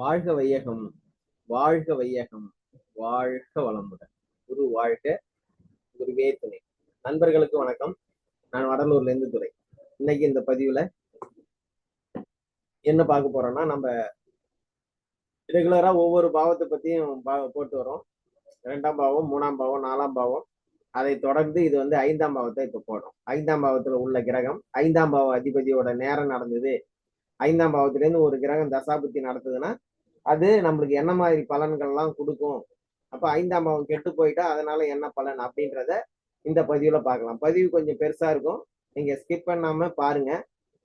வாழ்க வையகம் வாழ்க வையகம் வாழ்க வளமுடன். குரு வாழ்க குருவே துணை. நண்பர்களுக்கு வணக்கம். நான் வடலூர்ல இருந்து துறை இன்னைக்கு இந்த பதிவுல என்ன பார்க்க போறோம்னா நம்ம ரெகுலரா ஒவ்வொரு பாவத்தை பத்தியும் பா- போட்டு வரோம். இரண்டாம் பாவம் மூணாம் பாவம் நாலாம் பாவம். அதை தொடர்ந்து இது வந்து ஐந்தாம் பாவத்தை இப்ப போடுறோம். ஐந்தாம் பாவத்துல உள்ள கிரகம் ஐந்தாம் பாவ அதிபதியோட நேரம் நடந்தது. ஐந்தாம் பாவத்திலேருந்து ஒரு கிரகம் தசாபுத்தி நடத்துதுன்னா அது நம்மளுக்கு என்ன மாதிரி பலன்கள்லாம் கொடுக்கும்? அப்போ ஐந்தாம் பாவம் கெட்டு போயிட்டா அதனால என்ன பலன் அப்படின்றத இந்த பதிவில் பார்க்கலாம். பதிவு கொஞ்சம் பெருசாக இருக்கும். நீங்கள் ஸ்கிப் பண்ணாமல் பாருங்க.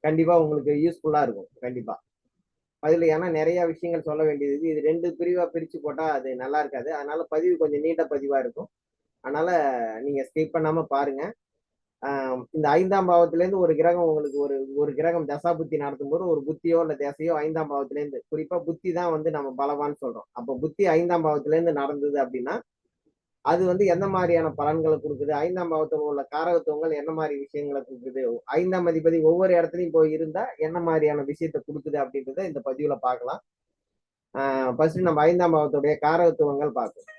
கண்டிப்பாக உங்களுக்கு யூஸ்ஃபுல்லாக இருக்கும். கண்டிப்பாக பதில் ஏன்னா நிறைய விஷயங்கள் சொல்ல வேண்டியது இது. ரெண்டு பிரிவாக பிரித்து போட்டால் அது நல்லா இருக்காது. அதனால பதிவு கொஞ்சம் நீண்ட பதிவாக இருக்கும். அதனால நீங்கள் ஸ்கிப் பண்ணாமல் பாருங்கள் இந்த ஐந்தாம் பாவத்திலேருந்து ஒரு கிரகம் உங்களுக்கு ஒரு ஒரு கிரகம் தசா புத்தி நடத்தும் போது ஒரு புத்தியோ இல்லை தசையோ ஐந்தாம் பாவத்திலேருந்து குறிப்பாக குறிப்பா புத்தி தான் வந்து நம்ம பலவான்னு சொல்றோம். அப்போ புத்தி ஐந்தாம் பாவத்திலேருந்து நடந்தது அப்படின்னா அது வந்து எந்த மாதிரியான பலன்களை கொடுக்குது? ஐந்தாம் பாவத்தில் உள்ள காரகத்துவங்கள் என்ன மாதிரி விஷயங்களை கொடுக்குது? ஐந்தாம் அதிபதி ஒவ்வொரு இடத்துலையும் போய் இருந்தா என்ன மாதிரியான விஷயத்த கொடுக்குது அப்படின்றத இந்த பதிவுல பார்க்கலாம். ஃபர்ஸ்ட் நம்ம ஐந்தாம் பாவத்துடைய காரகத்துவங்கள் பார்ப்போம்.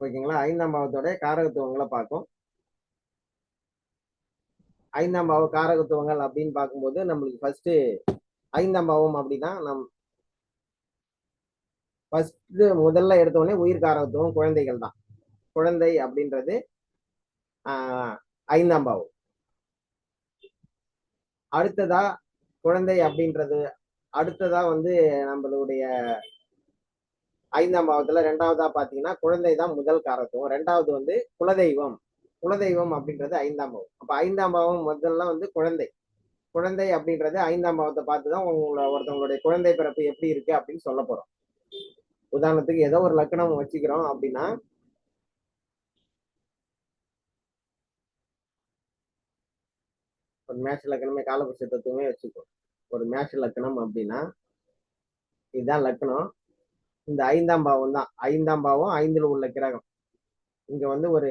ஓகேங்களா? ஐந்தாம் பாவத்துடைய காரகத்துவங்களை பார்ப்போம். ஐந்தாம் பாவ காரகத்துவங்கள் அப்படின்னு பார்க்கும்போது நம்மளுக்கு ஃபர்ஸ்ட் ஐந்தாம் பாவம் அப்படின்னா நம் ஃபர்ஸ்ட் முதல்ல எடுத்த உடனே உயிர் காரகத்துவம் குழந்தைகள் தான். குழந்தை அப்படின்றது ஆஹ், ஐந்தாம் பாவம். அடுத்ததா குழந்தை அப்படின்றது அடுத்ததா வந்து நம்மளுடைய ஐந்தாம் பாவத்துல ரெண்டாவதா பாத்தீங்கன்னா குழந்தை தான் முதல் காரத்துவம் ரெண்டாவது வந்து குலதெய்வம். குலதெய்வம் அப்படின்றது ஐந்தாம் பாவம். அப்ப ஐந்தாம் பாவம் முதல்ல வந்து குழந்தை. குழந்தை அப்படின்றது ஐந்தாம் பாவத்தை பார்த்து தான் உங்களை ஒருத்தவங்களுடைய குழந்தை பிறப்பு எப்படி இருக்கு அப்படின்னு சொல்ல போறோம். உதாரணத்துக்கு ஏதோ ஒரு லக்கணம் வச்சுக்கிறோம் அப்படின்னா ஒரு மேஷ லக்கணமே காலபுருஷ தத்துவமே வச்சுக்கோ ஒரு மேஷ லக்கணம் அப்படின்னா இதுதான் லக்கணம். இந்த ஐந்தாம் பாவம் தான் ஐந்தாம் பாவம் ஐந்துல உள்ள கிரகம். இங்க வந்து ஒரு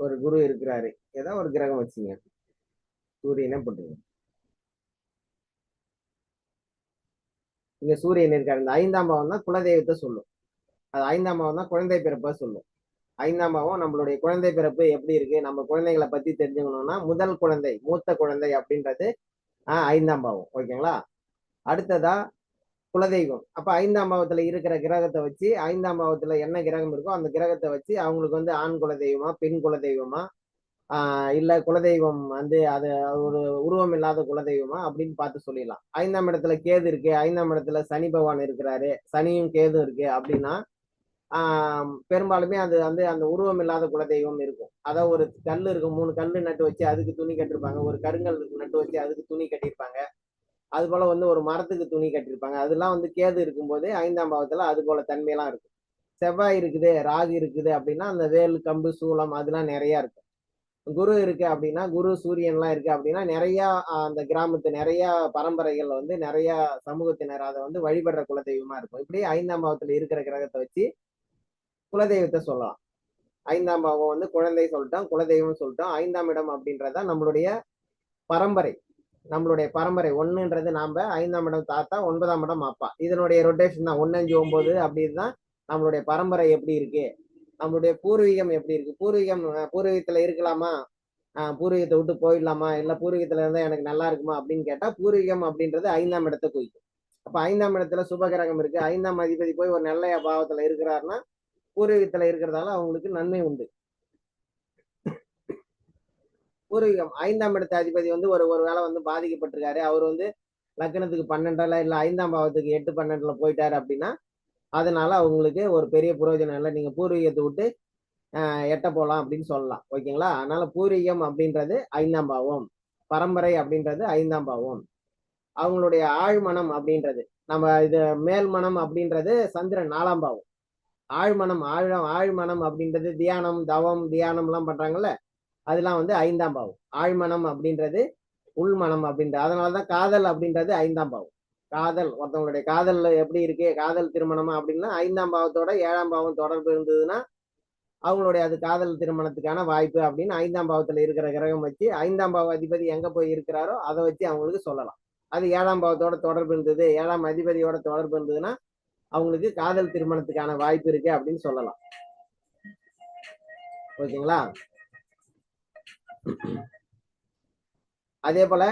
ஒரு குரு இருக்கிறாரு. ஏதோ ஒரு கிரகம் வச்சுங்க. சூரியனே போட்டுங்க இங்க சூரியன் இருக்காரு. இந்த ஐந்தாம் பாவம் தான் குலதெய்வத்தை சொல்லும். அது ஐந்தாம் பாவம் தான் குழந்தை பிறப்பை சொல்லும். ஐந்தாம் பாவம் நம்மளுடைய குழந்தை பிறப்பு எப்படி இருக்கு? நம்ம குழந்தைகளை பத்தி தெரிஞ்சுக்கணும்னா முதல் குழந்தை மூத்த குழந்தை அப்படின்றது ஆஹ் ஐந்தாம் பாவம். ஓகேங்களா? அடுத்ததா குலதெய்வம். அப்ப ஐந்தாம் பாவத்துல இருக்கிற கிரகத்தை வச்சு ஐந்தாம் பாவத்துல என்ன கிரகம் இருக்கோ அந்த கிரகத்தை வச்சு அவங்களுக்கு வந்து ஆண் குலதெய்வமா பெண் குலதெய்வமா ஆஹ் இல்ல குலதெய்வம் வந்து அது ஒரு உருவம் இல்லாத குலதெய்வமா அப்படின்னு பார்த்து சொல்லிடலாம். ஐந்தாம் இடத்துல கேது இருக்கு ஐந்தாம் இடத்துல சனி பகவான் இருக்கிறாரு சனியும் கேதும் இருக்கு அப்படின்னா ஆஹ் பெரும்பாலுமே அது வந்து அந்த உருவம் இல்லாத குலதெய்வம் இருக்கும். அதாவது ஒரு கல் இருக்கும் மூணு கல் நட்டு வச்சு அதுக்கு துணி கட்டிருப்பாங்க. ஒரு கருங்கல் நட்டு வச்சு அதுக்கு துணி கட்டியிருப்பாங்க. அது போல வந்து ஒரு மரத்துக்கு துணி கட்டியிருப்பாங்க. அதெல்லாம் வந்து கேது இருக்கும்போது ஐந்தாம் பாவத்துல அது போல தன்மையெல்லாம் இருக்கும். செவ்வாய் இருக்குது ராகு இருக்குது அப்படின்னா அந்த வேல் கம்பு சூளம் அதெல்லாம் நிறைய இருக்கும். குரு இருக்கு அப்படின்னா குரு சூரியன்லாம் இருக்கு அப்படின்னா நிறைய அந்த கிராமத்து நிறைய பரம்பரைகள் வந்து நிறைய சமூகத்தினர் அதை வந்து வழிபடுற குலதெய்வமா இருக்கும். இப்படி ஐந்தாம் பாவத்துல இருக்கிற கிரகத்தை வச்சு குலதெய்வத்தை சொல்லலாம். ஐந்தாம் பாவம் வந்து குழந்தை சொல்லிட்டோம் குலதெய்வம் சொல்லிட்டோம். ஐந்தாம் இடம் அப்படின்றத நம்மளுடைய பரம்பரை. நம்மளுடைய பரம்பரை ஒன்றுன்றது நாம ஐந்தாம் இடம் தாத்தா ஒன்பதாம் இடம் அப்பா. இதனுடைய ரொட்டேஷன் தான் ஒன்னு அஞ்சு ஒன்பது அப்படின்னு தான் நம்மளுடைய பரம்பரை எப்படி இருக்கு? நம்மளுடைய பூர்வீகம் எப்படி இருக்கு? பூர்வீகம் பூர்வீகத்துல இருக்கலாமா? ஆஹ், பூர்வீகத்தை விட்டு போயிடலாமா? இல்ல பூர்வீகத்துல இருந்தா எனக்கு நல்லா இருக்குமா? அப்படின்னு கேட்டா பூர்வீகம் அப்படின்றது ஐந்தாம் இடத்தை குறிக்கும். அப்ப ஐந்தாம் இடத்துல சுபகிரகம் இருக்கு. ஐந்தாம் அதிபதி போய் ஒரு நல்ல பாவத்துல இருக்கிறாருன்னா பூர்வீகத்துல இருக்கிறதால அவங்களுக்கு நன்மை உண்டு. பூர்வீகம். ஐந்தாம் இடத்த அதிபதி வந்து ஒரு ஒரு வேளை வந்து பாதிக்கப்பட்டிருக்காரு. அவர் வந்து லக்னத்துக்கு பன்னெண்டுல இல்ல ஐந்தாம் பாவத்துக்கு எட்டு பன்னெண்டுல போயிட்டாரு அப்படின்னா அதனால அவங்களுக்கு ஒரு பெரிய புரோஜனம் இல்லை. நீங்க பூர்வீகத்தை விட்டு எட்ட போலாம் அப்படின்னு சொல்லலாம். ஓகேங்களா? அதனால பூர்வீகம் அப்படின்றது ஐந்தாம் பாவம். பரம்பரை அப்படின்றது ஐந்தாம் பாவம். அவங்களுடைய ஆழ்மனம் அப்படின்றது நம்ம இது மேல்மனம் அப்படின்றது சந்திரன் நாலாம் பாவம். ஆழ்மனம் ஆழம் ஆழ்மனம் அப்படின்றது தியானம் தவம் தியானம் எல்லாம் பண்றாங்கல்ல? அதெல்லாம் வந்து ஐந்தாம் பாவம். ஆழ்மனம் அப்படின்றது உள்மனம் அப்படின்றது அதனாலதான் காதல் அப்படின்றது ஐந்தாம் பாவம். காதல் ஒருத்தவங்களுடைய காதல் எப்படி இருக்கு காதல் திருமணமா அப்படின்னா ஐந்தாம் பாவத்தோட ஏழாம் பாவம் தொடர்பு இருந்ததுன்னா அவங்களுடைய அது காதல் திருமணத்துக்கான வாய்ப்பு அப்படின்னு ஐந்தாம் பாவத்துல இருக்கிற கிரகம் வச்சு ஐந்தாம் பாவ அதிபதி எங்க போய் இருக்கிறாரோ அதை வச்சு அவங்களுக்கு சொல்லலாம். அது ஏழாம் பாவத்தோட தொடர்பு இருந்தது ஏழாம் அதிபதியோட தொடர்பு இருந்ததுன்னா அவங்களுக்கு காதல் திருமணத்துக்கான வாய்ப்பு இருக்கு அப்படின்னு சொல்லலாம். ஓகேங்களா? அதே போல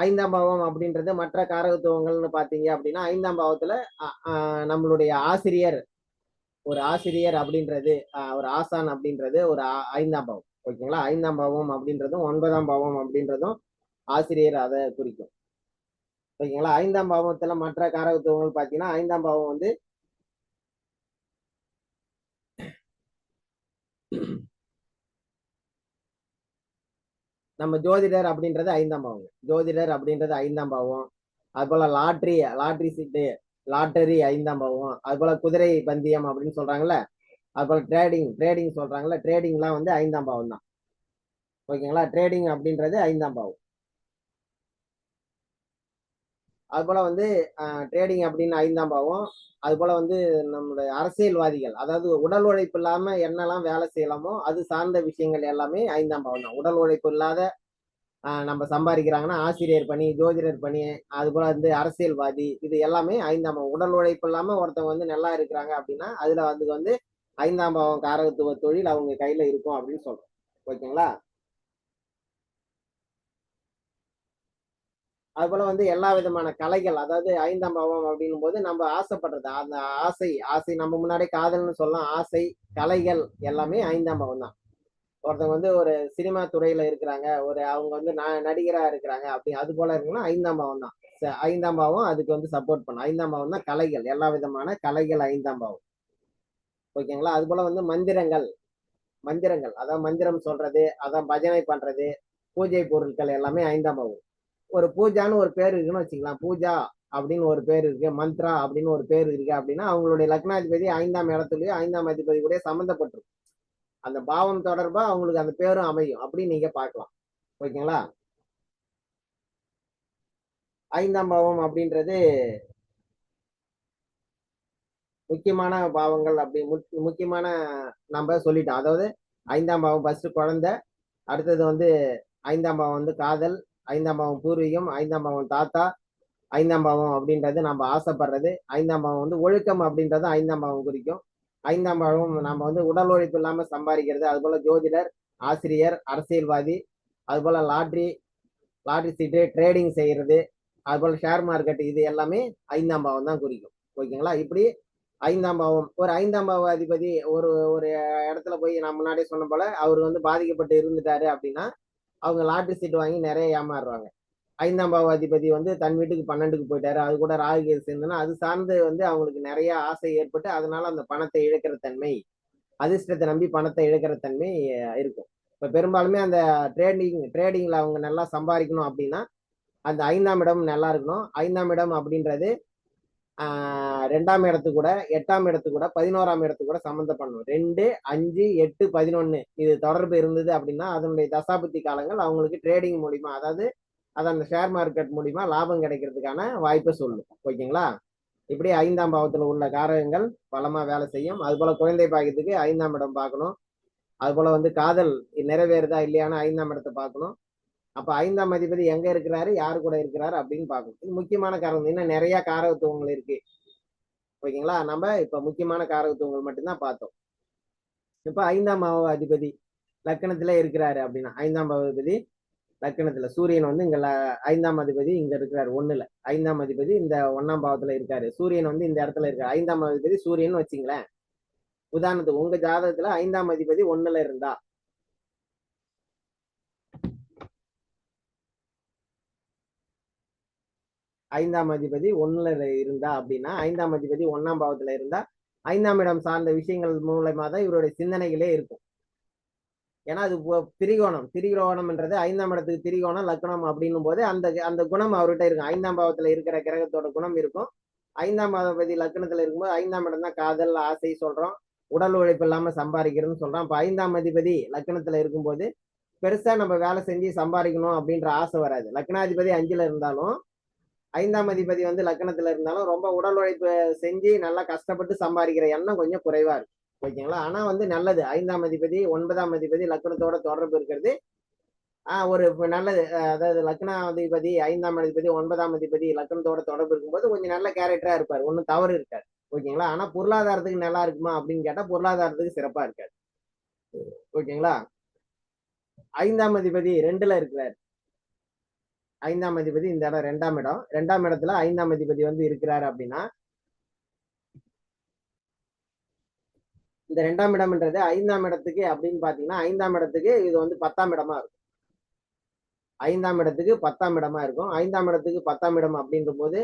ஐந்தாம் பாவம் அப்படின்றது மற்ற காரகத்துவங்கள்னு பாத்தீங்க அப்படின்னா ஐந்தாம் பாவத்துல நம்மளுடைய ஆசிரியர் ஒரு ஆசிரியர் அப்படின்றது ஒரு ஆசான் அப்படின்றது ஒரு ஐந்தாம் பாவம். ஓகேங்களா? ஐந்தாம் பாவம் அப்படின்றதும் ஒன்பதாம் பாவம் அப்படின்றதும் ஆசிரியர் அதை குறிக்கும். ஓகேங்களா? ஐந்தாம் பாவத்துல மற்ற காரகத்துவங்கள் பாத்தீங்கன்னா ஐந்தாம் பாவம் வந்து நம்ம ஜோதிடர் அப்படின்றது ஐந்தாம் பாவம் ஜோதிடர் அப்படின்றது ஐந்தாம் பாவம். அது போல லாட்ரி லாட்ரி சீட்டு லாட்டரி ஐந்தாம் பாவம். அது போல குதிரை பந்தயம் அப்படின்னு சொல்றாங்கல்ல. அது போல ட்ரேடிங் ட்ரேடிங் சொல்றாங்கல்ல. ட்ரேடிங்லாம் வந்து ஐந்தாம் பாவம் தான் ஓகேங்களா? ட்ரேடிங் அப்படின்றது ஐந்தாம் பாவம். அதுபோல் வந்து ட்ரேடிங் அப்படின்னு ஐந்தாம் பாவம். அதுபோல வந்து நம்மளுடைய அரசியல்வாதிகள் அதாவது உடல் உழைப்பு இல்லாம என்னெல்லாம் வேலை செய்யலாமோ அது சார்ந்த விஷயங்கள் எல்லாமே ஐந்தாம் பாவம் தான். உடல் உழைப்பு இல்லாத நம்ம சம்பாதிக்கிறாங்கன்னா ஆசிரியர் பணி ஜோதிடர் பணி அதுபோல் வந்து அரசியல்வாதி இது எல்லாமே ஐந்தாம் பாவம். உடல் உழைப்பு இல்லாம ஒருத்தவங்க வந்து நல்லா இருக்கிறாங்க அப்படின்னா அதுல அது வந்து ஐந்தாம் பாவம் காரகத்துவ தொழில் அவங்க கையில இருக்கும் அப்படின்னு சொல்றோம். ஓகேங்களா? அதுபோல் வந்து எல்லா விதமான கலைகள் அதாவது ஐந்தாம் பாவம் அப்படின்னும் போது நம்ம ஆசைப்படுறது அந்த ஆசை ஆசை நம்ம முன்னாடி காதல்னு சொல்லலாம் ஆசை கலைகள் எல்லாமே ஐந்தாம் பாவம் தான். ஒருத்தவங்க வந்து ஒரு சினிமா துறையில இருக்கிறாங்க ஒரு அவங்க வந்து ந- நடிகரா இருக்கிறாங்க அப்படி அது போல இருக்குன்னா ஐந்தாம் பாவம் தான். ச- ஐந்தாம் பாவம் அதுக்கு வந்து சப்போர்ட் பண்ணும் ஐந்தாம் பாவம் தான் கலைகள் எல்லா விதமான கலைகள் ஐந்தாம் பாவம். ஓகேங்களா? அது போல வந்து மந்திரங்கள் மந்திரங்கள் அதான் மந்திரம் சொல்றது அதான் பஜனை பண்றது பூஜை பொருட்கள் எல்லாமே ஐந்தாம் பாவம். ஒரு பூஜான்னு ஒரு பேர் இருக்குன்னு வச்சுக்கலாம். பூஜா அப்படின்னு ஒரு பேர் இருக்கு. மந்த்ரா அப்படின்னு ஒரு பேர் இருக்கு அப்படின்னா அவங்களுடைய லக்னாதிபதி ஐந்தாம் இடத்துலயும் ஐந்தாம் அதிபதி கூட சம்மந்தப்பட்டிருக்கும் அந்த பாவம் தொடர்பா அவங்களுக்கு அந்த பேரும் அமையும். அப்படின்னு நீங்க பார்க்கலாம். ஓகேங்களா? ஐந்தாம் பாவம் அப்படின்றது முக்கியமான பாவங்கள் அப்படி முக்- முக்கியமான நம்ம சொல்லிட்டோம். அதாவது ஐந்தாம் பாவம் ஃபர்ஸ்ட் குழந்தை அடுத்தது வந்து ஐந்தாம் பாவம் வந்து காதல் ஐந்தாம் பாவம் பூர்வீகம் ஐந்தாம் பாவம் தாத்தா ஐந்தாம் பாவம் அப்படின்றது நம்ம ஆசைப்படுறது. ஐந்தாம் பாவம் வந்து ஒழுக்கம் அப்படின்றது ஐந்தாம் பாவம் குறிக்கும். ஐந்தாம் பாவம் நம்ம வந்து உடல் உழைப்பு இல்லாமல் சம்பாதிக்கிறது அதுபோல் ஜோதிடர் ஆசிரியர் அரசியல்வாதி அதுபோல் லாட்ரி லாட்ரி சீட்டு ட்ரேடிங் செய்கிறது அதுபோல் ஷேர் மார்க்கெட் இது எல்லாமே ஐந்தாம் பாவம் தான் குறிக்கும். ஓகேங்களா? இப்படி ஐந்தாம் பாவம் ஒரு ஐந்தாம் பாவ அதிபதி ஒரு ஒரு இடத்துல போய் நான் முன்னாடியே சொன்ன போல அவர் வந்து பாதிக்கப்பட்டு இருந்துட்டாரு அப்படின்னா அவங்க லாட்ரி சீட் வாங்கி நிறைய ஏமாறுவாங்க ஐந்தாம் பாவாதிபதி வந்து தன் வீட்டுக்கு பன்னெண்டுக்கு போயிட்டாரு. அது கூட ராகு கேது அது சார்ந்து வந்து அவங்களுக்கு நிறைய ஆசை ஏற்பட்டு அதனால அந்த பணத்தை இழக்கிற தன்மை அதிர்ஷ்டத்தை நம்பி பணத்தை இழக்கிற தன்மை இருக்கும். இப்போ பெரும்பாலுமே அந்த ட்ரேடிங் ட்ரேடிங்கில் அவங்க நல்லா சம்பாதிக்கணும் அப்படின்னா அந்த ஐந்தாம் இடம் நல்லா இருக்கணும். ஐந்தாம் இடம் அப்படின்றது ரெண்டாம் இடத்து கூட எட்டாம் இடத்து கூட பதினோராம் இடத்து கூட சம்மந்தம் பண்ணணும் ரெண்டு அஞ்சு எட்டு பதினொன்னு இது தொடர்பு இருந்தது அப்படின்னா அதனுடைய தசாபுத்தி காலங்கள் அவங்களுக்கு ட்ரேடிங் மூலிமா அதாவது அது அந்த ஷேர் மார்க்கெட் மூலிமா லாபம் கிடைக்கிறதுக்கான வாய்ப்பை சொல்லும். ஓகேங்களா? இப்படி ஐந்தாம் பாவத்தில் உள்ள காரகங்கள் பலமாக வேலை செய்யும். அதுபோல் குழந்தை பாக்கியத்துக்கு ஐந்தாம் இடம் பார்க்கணும். அதுபோல் வந்து காதல் நிறைவேறுதா இல்லையான்னு ஐந்தாம் இடத்தை பார்க்கணும். அப்ப ஐந்தாம் அதிபதி எங்க இருக்கிறாரு? யாரு கூட இருக்கிறாரு? அப்படின்னு பார்க்கணும். இது முக்கியமான காரணம். இன்னும் நிறைய காரகத்துவங்கள் இருக்கு. ஓகேங்களா? நம்ம இப்ப முக்கியமான காரகத்துவங்கள் மட்டும்தான் பார்த்தோம். இப்ப ஐந்தாம் பாவ அதிபதி லக்கணத்துல இருக்கிறாரு அப்படின்னா ஐந்தாம் அதிபதி லக்கணத்துல சூரியன் வந்து இங்க ஐந்தாம் அதிபதி இங்க இருக்கிறாரு ஒண்ணுல. ஐந்தாம் அதிபதி இந்த ஒண்ணாம் பாவத்துல இருக்காரு. சூரியன் வந்து இந்த இடத்துல இருக்காரு. ஐந்தாம் அதிபதி சூரியன் வச்சுங்களேன். உதாரணத்துக்கு உங்க ஜாதகத்துல ஐந்தாம் அதிபதி ஒண்ணுல இருந்தா ஐந்தாம் அதிபதி ஒன்னுல இருந்தா அப்படின்னா ஐந்தாம் அதிபதி ஒன்னாம் பாவத்துல இருந்தா ஐந்தாம் இடம் சார்ந்த விஷயங்கள் மூலயமா தான் இவருடைய சிந்தனைகளே இருக்கும். ஏன்னா அது திரிகோணம். திரிகோணம்ன்றது ஐந்தாம் இடத்துக்கு திரிகோணம் லக்னம் அப்படின்னும் போது அந்த அந்த குணம் அவர்கிட்ட இருக்கும். ஐந்தாம் பாவத்துல இருக்கிற கிரகத்தோட குணம் இருக்கும். ஐந்தாம் பாவபதி லக்னத்துல இருக்கும்போது ஐந்தாம் இடம் தான் காதல் ஆசை சொல்றோம். உடல் உழைப்பு இல்லாம சம்பாதிக்கிறதுன்னு சொல்றோம். அப்ப ஐந்தாம் அதிபதி லக்னத்துல இருக்கும்போது பெருசா நம்ம வேலை செஞ்சு சம்பாதிக்கணும் அப்படின்ற ஆசை வராது. லக்னாதிபதி அஞ்சுல இருந்தாலும் ஐந்தாம் அதிபதி வந்து லக்னத்துல இருந்தாலும் ரொம்ப உடல் உழைப்பு செஞ்சு நல்லா கஷ்டப்பட்டு சம்பாதிக்கிற எண்ணம் கொஞ்சம் குறைவா இருக்கு. ஓகேங்களா? ஆனா வந்து நல்லது. ஐந்தாம் அதிபதி ஒன்பதாம் அதிபதி லக்னத்தோட தொடர்பு இருக்கிறது. ஆஹ் ஒரு நல்லது. அதாவது லக்னாதிபதி ஐந்தாம் அதிபதி ஒன்பதாம் அதிபதி லக்னத்தோட தொடர்பு இருக்கும்போது கொஞ்சம் நல்ல கேரக்டரா இருப்பார். ஒன்றும் தவறு இருக்காது. ஓகேங்களா? ஆனா பொருளாதாரத்துக்கு நல்லா இருக்குமா அப்படின்னு கேட்டா பொருளாதாரத்துக்கு சிறப்பா இருக்காது ஓகேங்களா? ஐந்தாம் அதிபதி ரெண்டுல இருக்கிறார். ஐந்தாம் அதிபதி இந்த இடம் ரெண்டாம் இடம். ரெண்டாம் இடத்துல ஐந்தாம் அதிபதி வந்து இருக்கிறாரு அப்படின்னா இந்த ரெண்டாம் இடம்ன்றது ஐந்தாம் இடத்துக்கு அப்படின்னு பாத்தீங்கன்னா ஐந்தாம் இடத்துக்கு இது வந்து பத்தாம் இடமா இருக்கும். ஐந்தாம் இடத்துக்கு பத்தாம் இடமா இருக்கும். ஐந்தாம் இடத்துக்கு பத்தாம் இடம் அப்படின்ற போது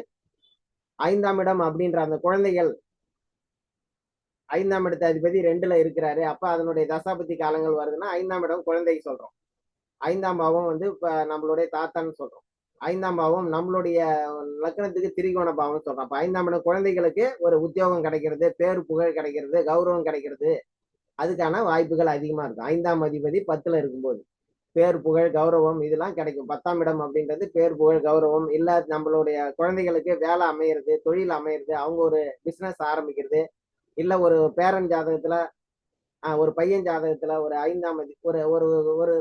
ஐந்தாம் இடம் அப்படின்ற அந்த குழந்தைகள் ஐந்தாம் இடத்து அதிபதி ரெண்டுல இருக்கிறாரு. அப்ப அதனுடைய தசாபதி காலங்கள் வருதுன்னா ஐந்தாம் இடம் குழந்தைக்கு சொல்றோம். ஐந்தாம் பாவம் வந்து இப்ப நம்மளுடைய தாத்தான்னு சொல்றோம். ஐந்தாம் பாவம் நம்மளுடைய லக்னத்துக்கு திரிகோண பாவம் சொல்றோம். அப்ப ஐந்தாம் இடம் குழந்தைகளுக்கு ஒரு உத்தியோகம் கிடைக்கிறது பேர் புகழ் கிடைக்கிறது கௌரவம் கிடைக்கிறது. அதுக்கான வாய்ப்புகள் அதிகமா இருக்கும். ஐந்தாம் அதிபதி பத்துல இருக்கும்போது பேர் புகழ் கௌரவம் இதெல்லாம் கிடைக்கும். பத்தாம் இடம் அப்படின்றது பேர் புகழ் கௌரவம் இல்ல நம்மளுடைய குழந்தைகளுக்கு வேலை அமையிறது தொழில் அமையிறது அவங்க ஒரு பிசினஸ் ஆரம்பிக்கிறது இல்ல ஒரு பேரன் ஜாதகத்துல ஒரு பையன் ஜாதகத்துல ஒரு ஐந்தாம் அதி ஒரு ஒரு ஒரு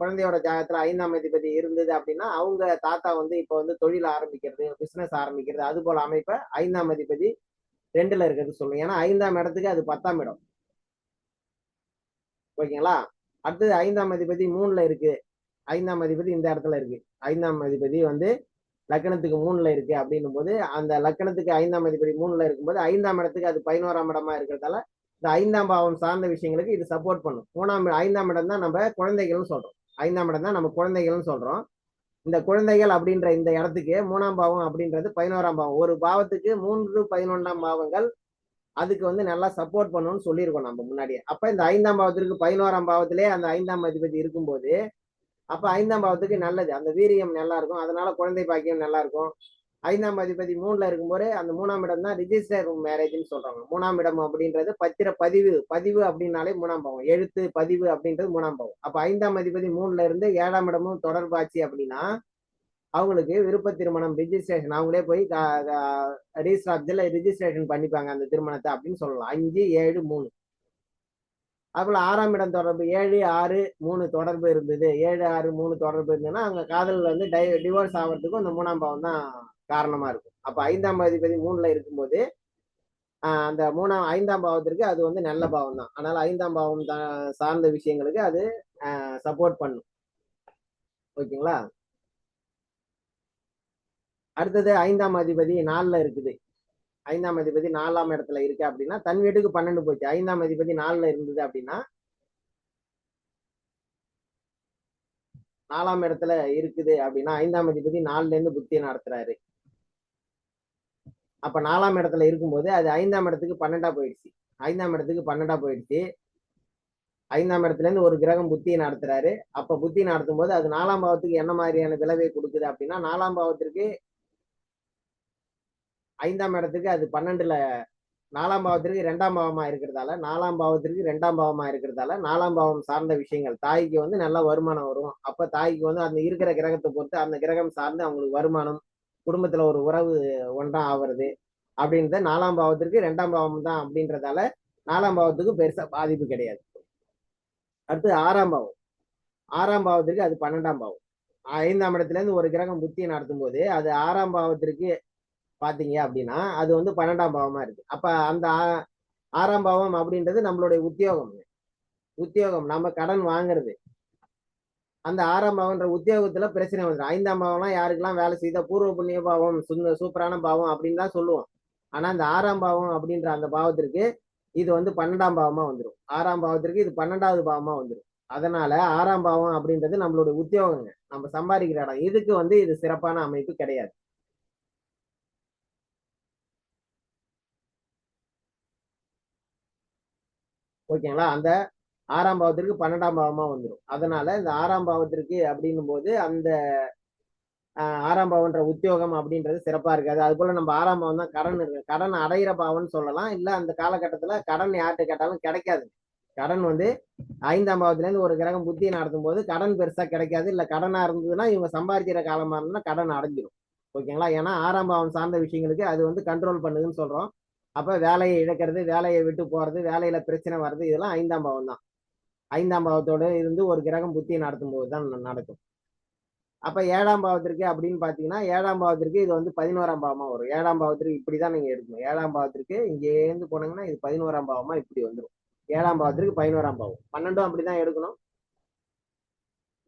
குழந்தையோட ஜாதகத்துல ஐந்தாம் அதிபதி இருந்தது அப்படின்னா அவங்க தாத்தா வந்து இப்ப வந்து தொழில் ஆரம்பிக்கிறது பிசினஸ் ஆரம்பிக்கிறது அது போல அமைப்ப ஐந்தாம் அதிபதி ரெண்டுல இருக்கிறது சொல்லுங்க ஏன்னா ஐந்தாம் இடத்துக்கு அது பத்தாம் இடம். ஓகேங்களா? அடுத்தது ஐந்தாம் அதிபதி மூணுல இருக்கு. ஐந்தாம் அதிபதி இந்த இடத்துல இருக்கு. ஐந்தாம் அதிபதி வந்து லக்கணத்துக்கு மூணுல இருக்கு அப்படின்னும் போது அந்த லக்கணத்துக்கு ஐந்தாம் அதிபதி மூணுல இருக்கும்போது ஐந்தாம் இடத்துக்கு அது பதினோராம் இடமா இருக்கிறதால இந்த ஐந்தாம் பாவம் சார்ந்த விஷயங்களுக்கு இது சப்போர்ட் பண்ணும். மூணாம் ஐந்தாம் இடம் தான் நம்ம குழந்தைகள்னு சொல்றோம். ஐந்தாம் இடம் தான் நம்ம குழந்தைகள்னு சொல்றோம். இந்த குழந்தைகள் அப்படின்ற இந்த இடத்துக்கு மூணாம் பாவம் அப்படின்றது பதினோராம் பாவம். ஒரு பாவத்துக்கு மூன்று பதினொன்றாம் பாவங்கள் அதுக்கு வந்து நல்லா சப்போர்ட் பண்ணணும்னு சொல்லியிருக்கோம் நம்ம முன்னாடியே. அப்ப இந்த ஐந்தாம் பாவத்திற்கு பதினோராம் பாவத்திலே அந்த ஐந்தாம் அதிபதி இருக்கும்போது அப்ப ஐந்தாம் பாவத்துக்கு நல்லது. அந்த வீரியம் நல்லா இருக்கும். அதனால குழந்தை பாக்கியம் நல்லா இருக்கும். ஐந்தாம் அதிபதி மூணுல இருக்கும்போது அந்த மூணாம் இடம் தான் ரிஜிஸ்டர் மேரேஜ்னு சொல்றாங்க. மூணாம் இடம் அப்படின்றது பத்திர பதிவு பதிவு அப்படின்னாலே மூணாம் பாவம். எழுத்து பதிவு அப்படின்றது மூணாம் பாவம். அப்ப ஐந்தாம் அதிபதி மூணுல இருந்து ஏழாம் இடமும் தொடர்பாச்சு அப்படின்னா அவங்களுக்கு விருப்ப திருமணம் ரிஜிஸ்ட்ரேஷன் அவங்களே போய் ரிஜிஸ்டர் ஆஃபீஸில் ரிஜிஸ்ட்ரேஷன் பண்ணிப்பாங்க அந்த திருமணத்தை அப்படின்னு சொல்லலாம். அஞ்சு ஏழு மூணு. அதுபோல ஆறாம் இடம் தொடர்பு ஏழு ஆறு மூணு தொடர்பு இருந்தது. ஏழு ஆறு மூணு தொடர்பு இருந்ததுன்னா அவங்க காதல் வந்து டை டிவோர்ஸ் ஆகிறதுக்கும் அந்த மூணாம் பாவம் தான் காரணமா இருக்கும். அப்ப ஐந்தாம் அதிபதி மூணுல இருக்கும்போது ஆஹ் அந்த மூணாம் ஐந்தாம் பாவத்திற்கு அது வந்து நல்ல பாவம் தான் அதனால ஐந்தாம் பாவம் சார்ந்த விஷயங்களுக்கு அது சப்போர்ட் பண்ணும். ஓகேங்களா? அடுத்தது ஐந்தாம் அதிபதி நாலுல இருக்குது. ஐந்தாம் அதிபதி நாலாம் இடத்துல இருக்கு அப்படின்னா தன் வீட்டுக்கு பன்னெண்டு போச்சு. ஐந்தாம் அதிபதி நாலுல இருந்தது அப்படின்னா நாலாம் இடத்துல இருக்குது அப்படின்னா ஐந்தாம் அதிபதி நாலுல இருந்து புத்தியை நடத்துறாரு. அப்ப நாலாம் இடத்துல இருக்கும்போது அது ஐந்தாம் இடத்துக்கு பன்னெண்டா போயிடுச்சு. ஐந்தாம் இடத்துக்கு பன்னெண்டா போயிடுச்சு. ஐந்தாம் இடத்துல இருந்து ஒரு கிரகம் புத்தியை நடத்துறாரு. அப்ப புத்தி நடத்தும் போது அது நாலாம் பாவத்துக்கு என்ன மாதிரியான விளைவை கொடுக்குது அப்படின்னா நாலாம் பாவத்திற்கு ஐந்தாம் இடத்துக்கு அது பன்னெண்டுல நாலாம் பாவத்திற்கு ரெண்டாம் பாவமா இருக்கிறதால நாலாம் பாவத்திற்கு ரெண்டாம் பாவமா இருக்கிறதால நாலாம் பாவம் சார்ந்த விஷயங்கள். தாய்க்கு வந்து நல்ல வருமானம் வரும். அப்ப தாய்க்கு வந்து அந்த இருக்கிற கிரகத்தை பொறுத்து அந்த கிரகம் சார்ந்து அவங்களுக்கு வருமானம் குடும்பத்துல ஒரு உறவு ஒன்றா ஆவறது அப்படின்றத நாலாம் பாவத்திற்கு ரெண்டாம் பாவம் தான் அப்படின்றதால நாலாம் பாவத்துக்கு பெருசா பாதிப்பு கிடையாது. அடுத்து ஆறாம் பாவம். ஆறாம் பாவத்திற்கு அது பன்னெண்டாம் பாவம். ஐந்தாம் இடத்துல இருந்து ஒரு கிரகம் புத்தியை நடத்தும் போது அது ஆறாம் பாவத்திற்கு பாத்தீங்க அப்படின்னா அது வந்து பன்னெண்டாம் பாவமா இருக்கு. அப்ப அந்த ஆ- ஆறாம் பாவம் அப்படின்றது நம்மளுடைய உத்தியோகம் உத்தியோகம் நம்ம கடன் வாங்குறது. அந்த ஆறாம் பாவம்ன்ற உத்தியோகத்துல பிரச்சனை வந்துடும் ஐந்தாம் பாவம்லாம் யாருக்கெல்லாம் வேலை செய்த பூர்வ புண்ணிய பாவம் சுந்த சூப்பரான பாவம் அப்படின்னு தான் சொல்லுவோம். ஆனா அந்த ஆறாம் பாவம் அப்படின்ற அந்த பாவத்திற்கு இது வந்து பன்னெண்டாம் பாவமா வந்துடும் ஆறாம் பாவத்திற்கு இது பன்னெண்டாவது பாவமா வந்துடும் அதனால ஆறாம் பாவம் அப்படின்றது நம்மளுடைய உத்தியோகங்க. நம்ம சம்பாதிக்கிற இடம். இதுக்கு வந்து இது சிறப்பான அமைப்பு கிடையாது. ஓகேங்களா? அந்த ஆறாம் பாவத்திற்கு பன்னெண்டாம் பாவமா வந்துடும் அதனால இந்த ஆறாம் பாவத்திற்கு அப்படின்னும் போது அந்த ஆறாம் பாவம்ன்ற உத்தியோகம் அப்படின்றது சிறப்பா இருக்காது. அது போல நம்ம ஆறாம் பாவம் தான் கடன் இருக்கு கடன் அடையிற பாவம்னு சொல்லலாம். இல்ல அந்த காலகட்டத்துல கடன் யார்கிட்ட கேட்டாலும் கிடைக்காது. கடன் வந்து ஐந்தாம் பாவத்துல இருந்து ஒரு கிரகம் புத்தியை நடத்தும் போது கடன் பெருசா கிடைக்காது. இல்ல கடனா இருந்ததுன்னா இவங்க சம்பாதிக்கிற காலமா இருந்தா கடன் அடைஞ்சிடும் ஓகேங்களா? ஏன்னா ஆறாம் பாவம் சார்ந்த விஷயங்களுக்கு அது வந்து கண்ட்ரோல் பண்ணுதுன்னு சொல்றோம். அப்ப வேலையை இழக்கிறது வேலையை விட்டு போறது வேலையில பிரச்சனை வர்றது இதெல்லாம் ஐந்தாம் பாவம் தான். ஐந்தாம் பாவத்தோடு இருந்து ஒரு கிரகம் புத்தியை நடத்தும் போது தான் நடக்கும். அப்போ ஏழாம் பாவத்திற்கு அப்படின்னு பார்த்தீங்கன்னா ஏழாம் பாவத்திற்கு இது வந்து பதினோராம் பாவமாக வரும். ஏழாம் பாவத்திற்கு இப்படி தான் நீங்கள் எடுக்கணும். ஏழாம் பாவத்திற்கு இங்கேருந்து போனீங்கன்னா இது பதினோராம் பாவமாக இப்படி வந்துடும் ஏழாம் பாவத்திற்கு பதினோராம் பாவம். பன்னெண்டும் அப்படிதான் எடுக்கணும்.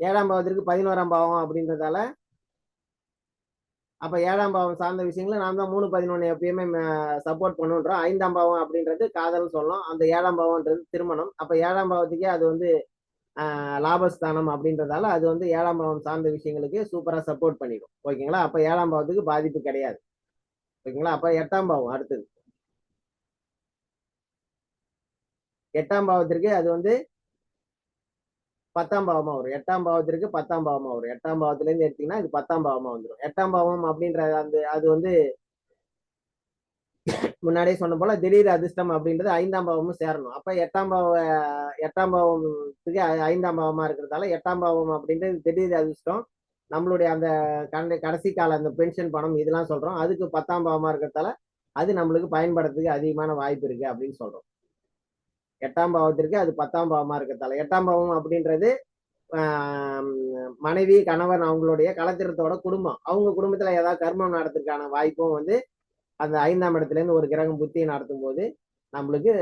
ஏழாம் பாவத்திற்கு பதினோராம் பாவம் அப்படின்றதால அப்ப ஏழாம் பாவம் சார்ந்த விஷயங்களை நாம் தான் மூணு பதினொன்று எப்பயுமே சப்போர்ட் பண்ணுன்றோம். ஐந்தாம் பாவம் அப்படின்றது காதல்னு சொல்லலாம். அந்த ஏழாம் பாவம்ன்றது திருமணம். அப்ப ஏழாம் பாவத்துக்கே அது வந்து லாபஸ்தானம் அப்படின்றதால அது வந்து ஏழாம் பாவம் சார்ந்த விஷயங்களுக்கு சூப்பரா சப்போர்ட் பண்ணிடும். ஓகேங்களா? அப்ப ஏழாம் பாவத்துக்கு பாதிப்பு கிடையாது. ஓகேங்களா? அப்ப எட்டாம் பாவம் அடுத்தது. எட்டாம் பாவத்திற்கு அது வந்து பத்தாம் பாவமா வரும். எட்டாம் பாவத்திற்கு பத்தாம் பாவமா வரும். எட்டாம் பாவத்துல இருந்து எடுத்தீங்கன்னா இது பத்தாம் பாவமா வந்துடும் எட்டாம் பாவம் அப்படின்ற அந்த அது வந்து முன்னாடியே சொன்ன போல திடீர் அதிர்ஷ்டம் அப்படின்றது ஐந்தாம் பாவமும் சேரணும். அப்ப எட்டாம் பாவ எட்டாம் பாவத்துக்கு ஐந்தாம் பாவமா இருக்கிறதால எட்டாம் பாவம் அப்படின்றது திடீர் அதிர்ஷ்டம். நம்மளுடைய அந்த கண்ட கடைசி கால அந்த பென்ஷன் பணம் இதெல்லாம் சொல்றோம். அதுக்கு பத்தாம் பாவமா இருக்கிறதால அது நம்மளுக்கு பயன்படுறதுக்கு அதிகமான வாய்ப்பு இருக்கு அப்படின்னு சொல்றோம். எட்டாம் பாவத்திற்கு அது பத்தாம் பாவமா இருக்கிறதால. எட்டாம் பாவம் அப்படின்றது ஆஹ் மனைவி கணவன் அவங்களுடைய கலத்திரத்தோட குடும்பம். அவங்க குடும்பத்துல ஏதாவது கர்மம் நடத்துறதுக்கான வாய்ப்பும் வந்து அந்த ஐந்தாம் இடத்துல இருந்து ஒரு கிரகம் புத்தியை நடத்தும் போது நம்மளுக்கு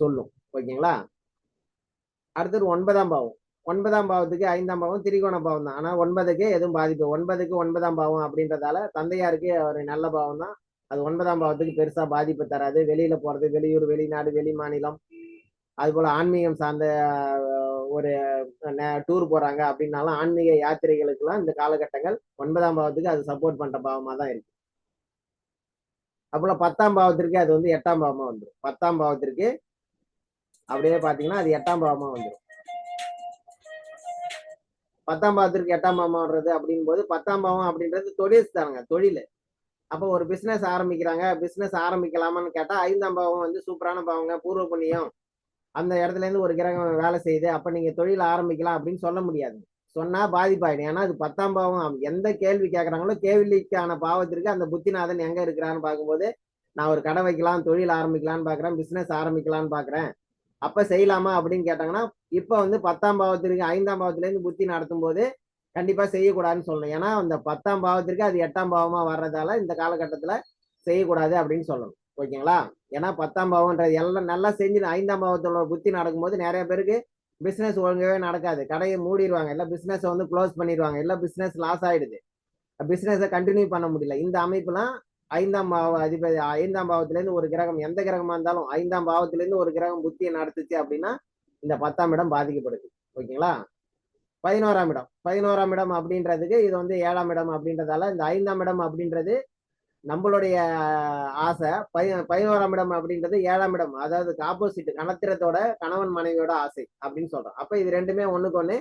சொல்லும். ஓகேங்களா? அடுத்தது ஒன்பதாம் பாவம். ஒன்பதாம் பாவத்துக்கு ஐந்தாம் பாவம் திரிகோண பாவம் தான். ஆனா ஒன்பதுக்கு எதுவும் பாதிப்பு ஒன்பதுக்கு ஒன்பதாம் பாவம் அப்படின்றதால தந்தையாருக்கு ஒரு நல்ல பாவம் தான். அது ஒன்பதாம் பாவத்துக்கு பெருசா பாதிப்பு தராது. வெளியில போறது வெளியூர் வெளிநாடு வெளி மாநிலம் அது போல ஆன்மீகம் சார்ந்த ஒரு டூர் போறாங்க அப்படின்னாலும் ஆன்மீக யாத்திரைகளுக்கெல்லாம் இந்த காலகட்டங்கள் ஒன்பதாம் பாவத்துக்கு அது சப்போர்ட் பண்ற பாவமா தான் இருக்கு. அப்போல பத்தாம் பாவத்திற்கு அது வந்து எட்டாம் பாவமா வந்துடும் பத்தாம் பாவத்திற்கு அப்படியே பாத்தீங்கன்னா அது எட்டாம் பாவமா வந்துடும் பத்தாம் பாவத்திற்கு எட்டாம் பாவம் வர்றது அப்படின் போது பத்தாம் பாவம் அப்படின்றது தொழில் தானுங்க தொழில். அப்போ ஒரு பிசினஸ் ஆரம்பிக்கிறாங்க பிசினஸ் ஆரம்பிக்கலாமான்னு கேட்டால் ஐந்தாம் பாவம் வந்து சூப்பரான பாவங்க பூர்வ புண்ணியம் அந்த இடத்துல இருந்து ஒரு கிரகம் வேலை செய்யுது. அப்ப நீங்க தொழில் ஆரம்பிக்கலாம் அப்படின்னு சொல்ல முடியாது. சொன்னா பாதிப்பாயிடும். ஏன்னா அது பத்தாம் பாவம். எந்த கேள்வி கேட்கறாங்களோ கேள்விக்கான பாவத்திற்கு அந்த புத்திநாதன் எங்க இருக்கிறான்னு பார்க்கும்போது நான் ஒரு கடை வைக்கலாம் தொழில் ஆரம்பிக்கலாம்னு பாக்குறேன் பிசினஸ் ஆரம்பிக்கலாம்னு பாக்குறேன் அப்ப செய்யலாமா அப்படின்னு கேட்டாங்கன்னா இப்ப வந்து பத்தாம் பாவத்திற்கு ஐந்தாம் பாவத்துல இருந்து புத்தி நடத்தும் போது கண்டிப்பா செய்யக்கூடாதுன்னு சொல்லணும். ஏன்னா அந்த பத்தாம் பாவத்திற்கு அது எட்டாம் பாவமா வர்றதால இந்த காலகட்டத்துல செய்யக்கூடாது அப்படின்னு சொல்லணும். ஓகேங்களா? ஏன்னா பத்தாம் பாவம்ன்றது எல்லாம் நல்லா செஞ்சு ஐந்தாம் பாவத்தோட புத்தி நடக்கும்போது நிறைய பேருக்கு பிசினஸ் ஒழுங்கவே நடக்காது. கடையை மூடிடுவாங்க. இல்லை பிஸ்னஸை வந்து க்ளோஸ் பண்ணிடுவாங்க. இல்லை பிசினஸ் லாஸ் ஆயிடுது. பிஸ்னஸை கண்டினியூ பண்ண முடியல. இந்த அமைப்புலாம் ஐந்தாம் பாவ அதிபதி ஐந்தாம் பாவத்துல இருந்து ஒரு கிரகம் எந்த கிரகமா இருந்தாலும் ஐந்தாம் பாவத்துல இருந்து ஒரு கிரகம் புத்தியை நடத்துச்சு அப்படின்னா இந்த பத்தாம் இடம் பாதிக்கப்படுது. ஓகேங்களா? பதினோராம் இடம். பதினோராம் இடம் அப்படின்றதுக்கு இது வந்து ஏழாம் இடம் அப்படின்றதால இந்த ஐந்தாம் இடம் அப்படின்றது நம்மளுடைய ஆசை பதி பதினோராம் இடம் அப்படின்றது ஏழாம் இடம். அதாவது ஆப்போசிட் கணத்திரத்தோட கணவன் மனைவியோட ஆசை அப்படின்னு சொல்றோம். அப்ப இது ரெண்டுமே ஒண்ணுக்கு ஒண்ணு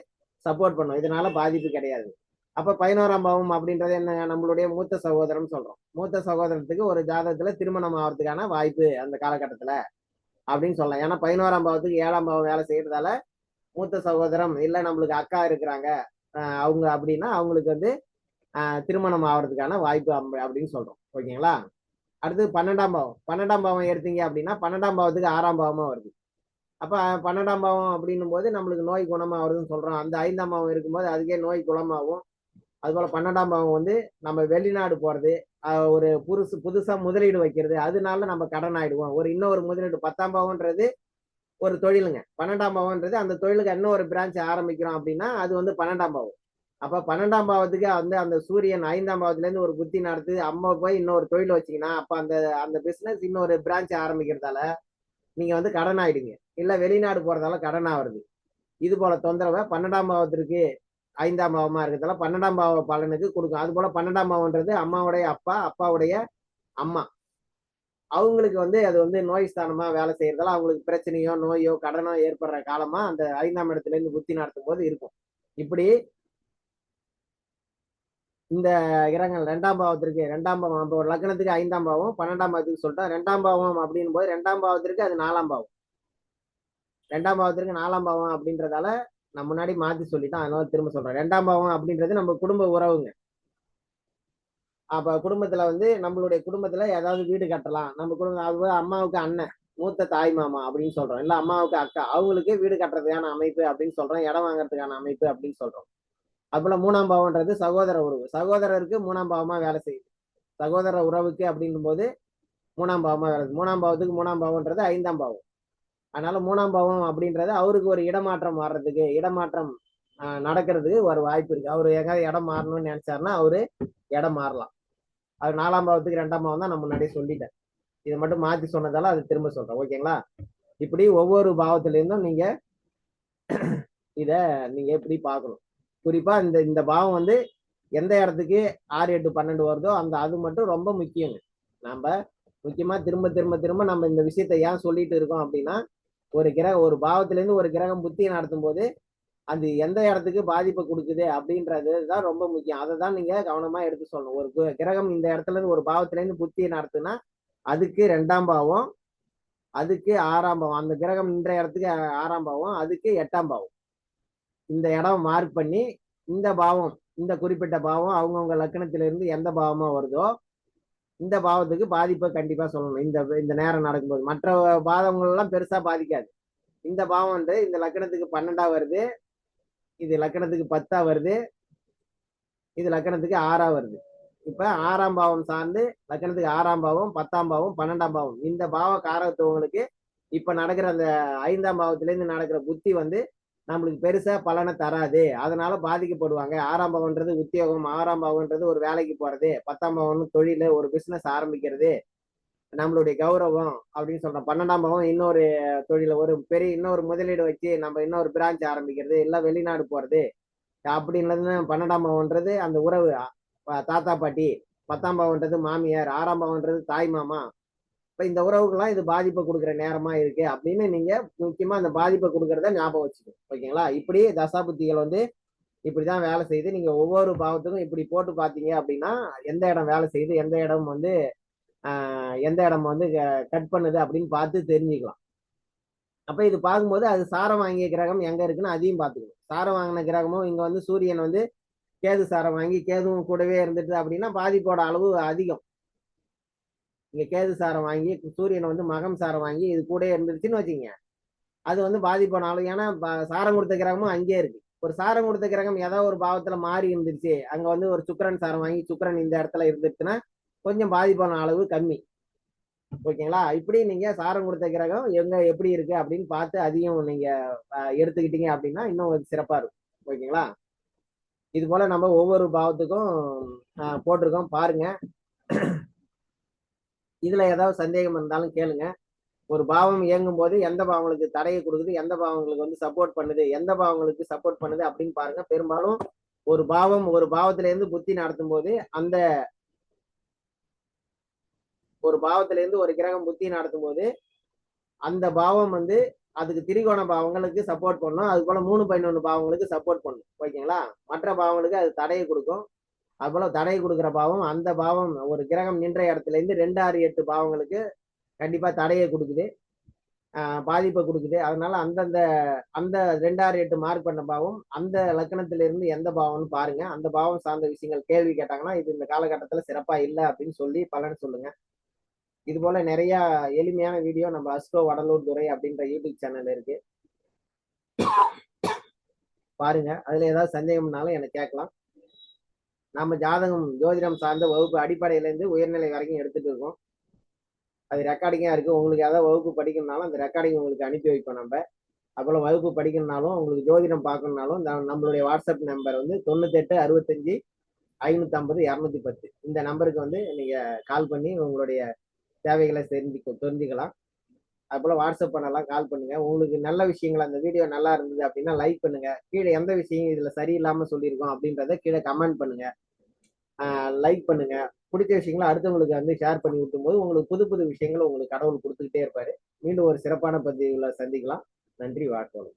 சப்போர்ட் பண்ணும். இதனால பாதிப்பு கிடையாது. அப்ப பதினோராம் பாவம் அப்படின்றது என்ன? நம்மளுடைய மூத்த சகோதரம் சொல்றோம். மூத்த சகோதரத்துக்கு ஒரு ஜாதகத்துல திருமணம் ஆகிறதுக்கான வாய்ப்பு அந்த காலகட்டத்துல அப்படின்னு சொல்லலாம். ஏன்னா பதினோராம் பாவத்துக்கு ஏழாம் பாவம் வேலை செய்யறதால மூத்த சகோதரம் இல்ல நம்மளுக்கு அக்கா இருக்கிறாங்க அவங்க அப்படின்னா அவங்களுக்கு வந்து திருமணம் ஆகிறதுக்கான வாய்ப்பு அப்படின்னு சொல்றோம். ஓகேங்களா? அடுத்து பன்னெண்டாம் பாவம். பன்னெண்டாம் பாவம் எடுத்தீங்க அப்படின்னா பன்னெண்டாம் பாவத்துக்கு ஆறாம் பாவமாக வருது. அப்போ பன்னெண்டாம் பாவம் அப்படின்னும் போது நம்மளுக்கு நோய் குணமாக வருதுன்னு சொல்கிறோம் அந்த ஐந்தாம் பாவம் இருக்கும்போது அதுக்கே நோய் குணமாகும். அதுபோல் பன்னெண்டாம் பாவம் வந்து நம்ம வெளிநாடு போகிறது ஒரு புதுசு புதுசாக முதலீடு வைக்கிறது அதனால நம்ம கடன் ஆயிடுவோம். ஒரு இன்னொரு முதலீடு பத்தாம் பாவம்ன்றது ஒரு தொழிலுங்க. பன்னெண்டாம் பாவம்ன்றது அந்த தொழிலுக்கு இன்னொரு பிரான்ச் ஆரம்பிக்கிறோம் அப்படின்னா அது வந்து பன்னெண்டாம் பாவம். அப்ப பன்னெண்டாம் பாவத்துக்கு வந்து அந்த சூரியன் ஐந்தாம் பாவத்துல இருந்து ஒரு புத்தி நடத்து அம்மா போய் இன்னொரு தொழில் வச்சீங்கன்னா அப்ப அந்த அந்த பிசினஸ் இன்னொரு பிரான்ச் ஆரம்பிக்கிறதால நீங்க வந்து கடன் ஆயிடுங்க இல்ல வெளிநாடு போறதால கடன் ஆகுறது இது போல தொந்தரவை பன்னெண்டாம் பாவத்திற்கு ஐந்தாம் பாவமா இருக்கிறதால பன்னெண்டாம் பாவ பலனுக்கு கொடுக்கும். அது போல பன்னெண்டாம் பாவம்ன்றது அம்மாவுடைய அப்பா அப்பாவுடைய அம்மா. அவங்களுக்கு வந்து அது வந்து நோய் ஸ்தானமா வேலை செய்யறதால அவங்களுக்கு பிரச்சனையோ நோயோ கடனோ ஏற்படுற காலமா அந்த ஐந்தாம் இடத்துல இருந்து புத்தி நடத்தும் போது இருக்கும். இப்படி இந்த கிரகங்கள் ரெண்டாம் பாவத்திற்கு ரெண்டாம் பாவம் இப்போ ஒரு லக்னத்துக்கு ஐந்தாம் பாவம் பன்னெண்டாம் பாவத்துக்கு சொல்லிட்டா ரெண்டாம் பாவம் அப்படின் போது ரெண்டாம் பாவத்திற்கு அது நாலாம் பாவம். ரெண்டாம் பாவத்திற்கு நாலாம் பாவம் அப்படின்றதால நான் முன்னாடி மாத்தி சொல்லிட்டேன் அதனால திரும்ப சொல்றேன். ரெண்டாம் பாவம் அப்படின்றது நம்ம குடும்ப உறவுங்க. அப்ப குடும்பத்துல வந்து நம்மளுடைய குடும்பத்துல ஏதாவது வீடு கட்டலாம். நம்ம குடும்பம் அது அம்மாவுக்கு அண்ணன் மூத்த தாய் மாமா அப்படின்னு சொல்றோம். இல்ல அம்மாவுக்கு அக்கா அவங்களுக்கு வீடு கட்டுறதுக்கான அமைப்பு அப்படின்னு சொல்றோம். இடம் வாங்குறதுக்கான அமைப்பு அப்படின்னு சொல்றோம். அதுபோல மூணாம் பாவம்ன்றது சகோதர உறவு. சகோதரருக்கு மூணாம் பாவமா வேலை செய்யுது. சகோதர உறவுக்கு அப்படின்னும் போது மூணாம் பாவமா வேலை செய்யுது. மூணாம் பாவத்துக்கு மூணாம் பாவம்ன்றது ஐந்தாம் பாவம். அதனால மூணாம் பாவம் அப்படின்றது அவருக்கு ஒரு இடமாற்றம் மாறுறதுக்கு இடமாற்றம் நடக்கிறதுக்கு ஒரு வாய்ப்பு இருக்கு. அவர் எங்காவது இடம் மாறணும்னு நினைச்சாருன்னா அவரு இடம் மாறலாம். அது நாலாம் பாவத்துக்கு ரெண்டாம் பாவம் தான் நான் முன்னாடியே சொல்லிட்டேன். இதை மட்டும் மாத்தி சொன்னதால அது திரும்ப சொல்றேன். ஓகேங்களா? இப்படி ஒவ்வொரு பாவத்துல இருந்தும் நீங்க இத நீங்க எப்படி பார்க்கணும்? குறிப்பா இந்த இந்த பாவம் வந்து எந்த இடத்துக்கு ஆறு எட்டு பன்னெண்டு வருதோ அந்த அது மட்டும் ரொம்ப முக்கியங்க. நம்ம முக்கியமா திரும்ப திரும்ப திரும்ப நம்ம இந்த விஷயத்த ஏன் சொல்லிட்டு இருக்கோம் அப்படின்னா ஒரு கிரக ஒரு பாவத்திலேருந்து ஒரு கிரகம் புத்தி நடத்தும் போது அது எந்த இடத்துக்கு பாதிப்பை கொடுக்குது அப்படின்றது தான் ரொம்ப முக்கியம். அதை தான் நீங்க கவனமா எடுத்து சொல்லணும். ஒரு கிரகம் இந்த இடத்துல இருந்து ஒரு பாவத்திலேருந்து புத்தியை நடத்துனா அதுக்கு ரெண்டாம் பாவம் அதுக்கு ஆறாம் பாவம். அந்த கிரகம் நின்ற இடத்துக்கு ஆறாம் பாவம் அதுக்கு எட்டாம் பாவம். இந்த இடம் மார்க் பண்ணி இந்த பாவம் இந்த குறிப்பிட்ட பாவம் அவங்கவுங்க லக்கணத்திலிருந்து எந்த பாவமாக வருதோ இந்த பாவத்துக்கு பாதிப்பை கண்டிப்பாக சொல்லணும். இந்த இந்த நேரம் நடக்கும்போது. மற்ற பாதங்கள்லாம் பெருசாக பாதிக்காது. இந்த பாவம் வந்து இந்த லக்கணத்துக்கு பன்னெண்டா வருது இது லக்கணத்துக்கு பத்தா வருது இது லக்கணத்துக்கு ஆறா வருது. இப்ப ஆறாம் பாவம் சார்ந்து லக்கணத்துக்கு ஆறாம் பாவம் பத்தாம் பாவம் பன்னெண்டாம் பாவம். இந்த பாவ காரத்துவங்களுக்கு இப்ப நடக்கிற அந்த ஐந்தாம் பாவத்துலேருந்து நடக்கிற புத்தி வந்து நம்மளுக்கு பெருசா பலனை தராது. அதனால பாதிக்கப்படுவாங்க. ஆறாம் பாவம்ன்றது உத்தியோகம் ஆறாம் பாவம்ன்றது ஒரு வேலைக்கு போறது பத்தாம் பாவம்னு தொழில் ஒரு பிசினஸ் ஆரம்பிக்கிறது நம்மளுடைய கௌரவம் அப்படின்னு சொல்றோம். பன்னெண்டாம் பாவம் இன்னொரு தொழில ஒரு பெரிய இன்னொரு முதலீடு வச்சு நம்ம இன்னொரு பிரான்ச் ஆரம்பிக்கிறது இல்லை வெளிநாடு போறது அப்படின்றது பன்னெண்டாம் பாவம்ன்றது அந்த உறவு. தாத்தா பாட்டி பத்தாம் பாவம்ன்றது மாமியார் ஆறாம் பாவம்ன்றது தாய் மாமா இப்போ இந்த உறவுக்கெல்லாம் இது பாதிப்பை கொடுக்குற நேரமா இருக்கு அப்படின்னு நீங்க முக்கியமா அந்த பாதிப்பை கொடுக்கறத ஞாபகம் வச்சுக்கணும். ஓகேங்களா? இப்படி தசாபுத்திகள் வந்து இப்படிதான் வேலை செய்யுது நீங்க ஒவ்வொரு பாவத்துக்கும் இப்படி போட்டு பாத்தீங்க அப்படின்னா எந்த இடம் வேலை செய்யுது எந்த இடம் வந்து எந்த இடம் வந்து கட் பண்ணுது அப்படின்னு பார்த்து தெரிஞ்சுக்கலாம். அப்ப இது பார்க்கும்போது அது சாரம் வாங்கிய கிரகம் எங்க இருக்குன்னு அதையும் பார்த்துக்கணும். சாரம் வாங்கின கிரகமும் இங்க வந்து சூரியன் வந்து கேது சாரம் வாங்கி கேதுவும் கூடவே இருந்துட்டு அப்படின்னா பாதிப்போட அளவு அதிகம். இங்க கேது சாரம் வாங்கி சூரியனை வந்து மகம் சாரம் வாங்கி இது கூட இருந்துச்சுன்னு வச்சுக்கங்க. அது வந்து பாதிப்பான அளவு ஏன்னா சாரம் கொடுத்த கிரகமும் அங்கேயே இருக்கு. ஒரு சாரம் கொடுத்த கிரகம் ஏதோ ஒரு பாவத்துல மாறி இருந்துருச்சு. அங்க வந்து ஒரு சுக்கரன் சாரம் வாங்கி சுக்கரன் இந்த இடத்துல இருந்துச்சுன்னா கொஞ்சம் பாதிப்பான அளவு கம்மி. ஓகேங்களா? இப்படி நீங்க சாரம் கொடுத்த கிரகம் எங்க எப்படி இருக்கு அப்படின்னு பார்த்து அதையும் நீங்க எடுத்துக்கிட்டீங்க அப்படின்னா இன்னும் சிறப்பா இருக்கும். ஓகேங்களா? இது போல நம்ம ஒவ்வொரு பாவத்துக்கும் போட்டிருக்கோம். பாருங்க. இதுல ஏதாவது சந்தேகம் இருந்தாலும் கேளுங்க. ஒரு பாவம் இயங்கும் போது எந்த பாவங்களுக்கு தடையை கொடுக்குது எந்த பாவங்களுக்கு வந்து சப்போர்ட் பண்ணுது எந்த பாவங்களுக்கு சப்போர்ட் பண்ணுது அப்படின்னு பாருங்க. பெரும்பாலும் ஒரு பாவம் ஒரு பாவத்துல இருந்து புத்தி நடத்தும் போது அந்த ஒரு பாவத்துல இருந்து ஒரு கிரகம் புத்தி நடத்தும் போது அந்த பாவம் வந்து அதுக்கு திரிகோண பாவங்களுக்கு சப்போர்ட் பண்ணும். அது போல மூணு பதினொன்று பாவங்களுக்கு சப்போர்ட் பண்ணும். ஓகேங்களா? மற்ற பாவங்களுக்கு அது தடையை கொடுக்கும். அதுபோல தடை தடையை கொடுக்குற பாவம் அந்த பாவம் ஒரு கிரகம் நின்ற இடத்துல இருந்து ரெண்டு ஆறு எட்டு பாவங்களுக்கு கண்டிப்பா தடையை கொடுக்குது. பாதிப்பை கொடுக்குது. அதனால அந்தந்த அந்த ரெண்டாறு எட்டு மார்க் பண்ண பாவம் அந்த லக்கணத்துல இருந்து எந்த பாவம்னு பாருங்க. அந்த பாவம் சார்ந்த விஷயங்கள் கேள்வி கேட்டாங்கன்னா இது இந்த காலகட்டத்துல சிறப்பா இல்லை அப்படின்னு சொல்லி பலன் சொல்லுங்க. இது போல நிறைய எளிமையான வீடியோ நம்ம அஸ்கோ வடலூர் துறை அப்படின்ற யூடியூப் சேனல் இருக்கு. பாருங்க. அதுல ஏதாவது சந்தேகம்னாலும் எனக்கு கேட்கலாம். நம்ம ஜாதகம் ஜோதிடம் சார்ந்த வகுப்பு அடிப்படையிலேருந்து உயர்நிலை வரைக்கும் எடுத்துட்டு இருக்கோம். அது ரெக்கார்டிங்காக இருக்குது உங்களுக்கு ஏதாவது வகுப்பு படிக்கணும்னாலும் அந்த ரெக்கார்டிங் உங்களுக்கு அனுப்பி வைப்போம் நம்ம. அப்புறம் வகுப்பு படிக்கணும்னாலும் உங்களுக்கு ஜோதிடம் பார்க்கணும்னாலும் நம்மளுடைய வாட்ஸ்அப் நம்பர் வந்து தொண்ணூத்தெட்டு அறுபத்தஞ்சு ஐநூற்றம்பது இரநூத்தி பத்து. இந்த நம்பருக்கு வந்து நீங்கள் கால் பண்ணி உங்களுடைய தேவைகளை தெரிஞ்சுக்க தெரிஞ்சுக்கலாம். அதுபோல் வாட்ஸ்அப் பண்ணலாம் கால் பண்ணுங்க. உங்களுக்கு நல்ல விஷயங்கள் அந்த வீடியோ நல்லா இருந்தது அப்படின்னா லைக் பண்ணுங்க. கீழே எந்த விஷயம் இதில் சரியில்லாமல் சொல்லியிருக்கோம் அப்படின்றத கீழே கமெண்ட் பண்ணுங்க. லைக் பண்ணுங்க. பிடிச்ச விஷயங்களை அடுத்தவங்களுக்கு வந்து ஷேர் பண்ணி விட்டும் போது உங்களுக்கு புது புது விஷயங்களை உங்களுக்கு கடவுள் கொடுத்துக்கிட்டே இருப்பார். மீண்டும் ஒரு சிறப்பான பதிவுல சந்திக்கலாம். நன்றி வாழ்க்கை